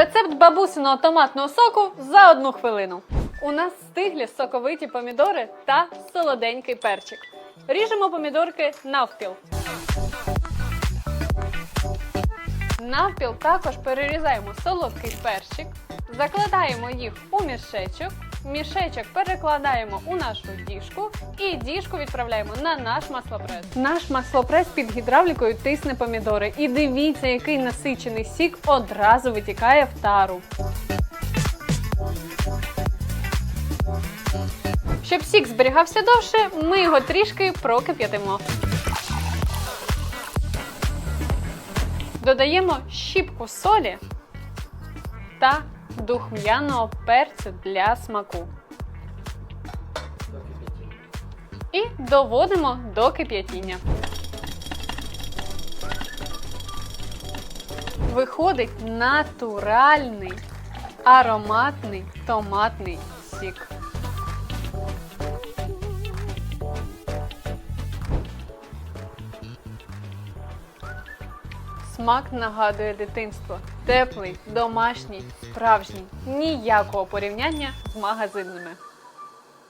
Рецепт бабусиного томатного соку за одну хвилину. У нас стиглі соковиті помідори та солоденький перчик. Ріжемо помідорки навпіл. Навпіл також перерізаємо солодкий перчик, закладаємо їх у мішечок. Мішечок перекладаємо у нашу діжку і діжку відправляємо на наш маслопрес. Наш маслопрес під гідравлікою тисне помідори. І дивіться, який насичений сік одразу витікає в тару. Щоб сік зберігався довше, ми його трішки прокип'ятимо. Додаємо щіпку солі та духм'яного перцю для смаку. І доводимо до кип'ятіння. Виходить натуральний ароматний томатний сік. Смак нагадує дитинство. Теплий, домашній, справжній. Ніякого порівняння з магазинними.